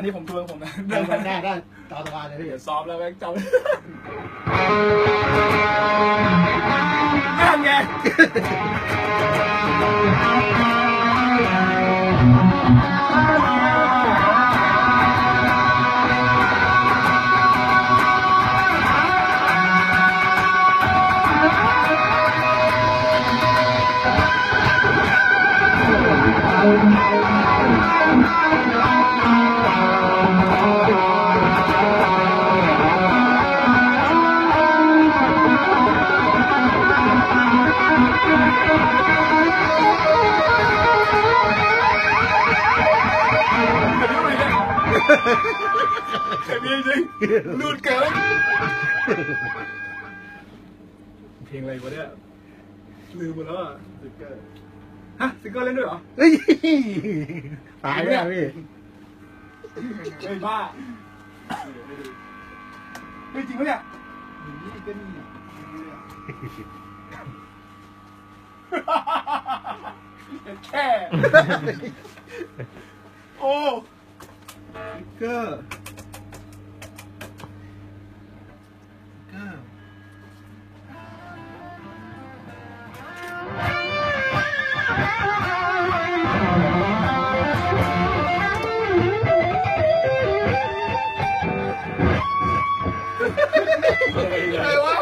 อันนี้ผมทวนผมนะได้ได้ได้ได้ตามสบายเลยพี่เดี๋ยวซ้อมแล้วแม่งจำนั่นไงเจ็บจริงๆลูดเกินเพลงอะไรวะเนี่ยลืมหมดแล้วอะซิงเกิลฮะซิงเกิลเล่นด้วยเหรอเฮ้ยตายแล้วพี่เฮ้ยบ้าเฮ้ยจริงปะเนี่ยนี่ก็นี่แค่โอ้เกอร์ อะไรวะ